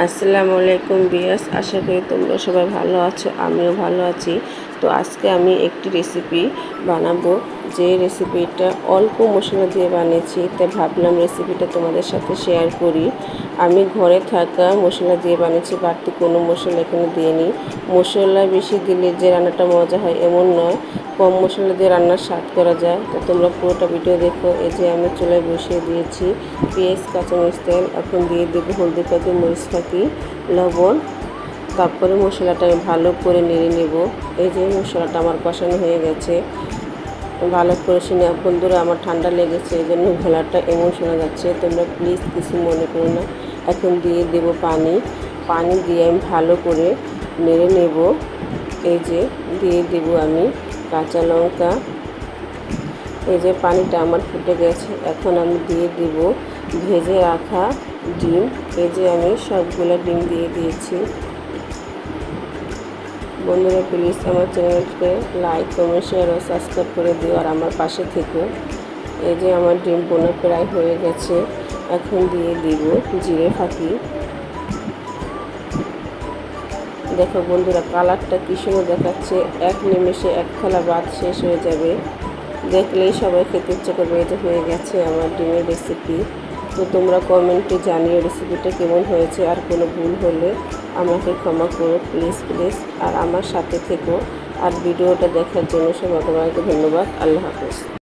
আসসালামু আলাইকুম বিয়াস আশা করি তোমরা সবাই ভালো আছো, আমিও ভালো আছি। তো আজকে আমি একটি রেসিপি বানাবো। যে রেসিপিটা অল্প মশলা দিয়ে বানিয়েছি, তাই ভাবলাম রেসিপিটা তোমাদের সাথে শেয়ার করি। আমি ঘরে থাকা মশলা দিয়ে বানিয়েছি, বাড়তি কোনো মশলা এখানে দিইনি। মশলা বেশি দিলে যে রান্নাটা মজা হয় এমন নয়, কম মশলা দিয়ে রান্নার স্বাদ করা যায়। তো তোমরা পুরোটা ভিডিও দেখো, এই যে আমি চুলায় বসিয়ে দিয়েছি পেঁয়াজ, কাঁচামরিচ, তেল, এখন দিয়ে দেবো হলদি পাতি, মরিচ ফাঁকি, লবণ। তারপরে মশলাটা আমি ভালো করে নেড়ে নেব। এই যে মশলাটা আমার কষানো হয়ে গেছে। ভালো করে শুনে বন্ধুরা, আমার ঠান্ডা লেগেছে, এই জন্য ঘোলাটা এমন শোনা যাচ্ছে। তোমরা প্লিজ কিছু মনে করো না। এখন দিয়ে দেব পানি। পানি দিয়ে আমি ভালো করে নেড়ে নেব। এই যে, দিয়ে দেব আমি কাঁচা লঙ্কা। এই যে, পানিটা আমার ফুটে গেছে। এখন আমি দিয়ে দিব ভেজে রাখা ডিম। এই যে, আমি সবগুলো ডিম দিয়ে দিয়েছি। বন্ধুরা প্লিজ আমার চ্যানেলকে লাইক কমেন্ট শেয়ার ও সাবস্ক্রাইব করে দিও আর আমার পাশে থেকো। এই যে আমার ডিম বোনা প্রায় হয়ে গেছে, এখন দিয়ে দিব জিরে ফাঁকি। দেখো বন্ধুরা, কালারটা কী সুন্দর দেখাচ্ছে। এক নিমেষে এক থালা ভাত শেষ হয়ে যাবে। দেখলেই সবাই খেতে ইচ্ছে করবে এটা হয়ে গেছে আমার ডিমের রেসিপি তো তোমরা কমেন্টে জানিও রেসিপিটা কেমন হয়েছে আর কোনো ভুল হলে। আমাকে ক্ষমা করো প্লিজ প্লিজ আর আমার সাথে থেকো। আর ভিডিওটা দেখার জন্য সবাই তোমাকে ধন্যবাদ। আল্লাহ হাফেজ।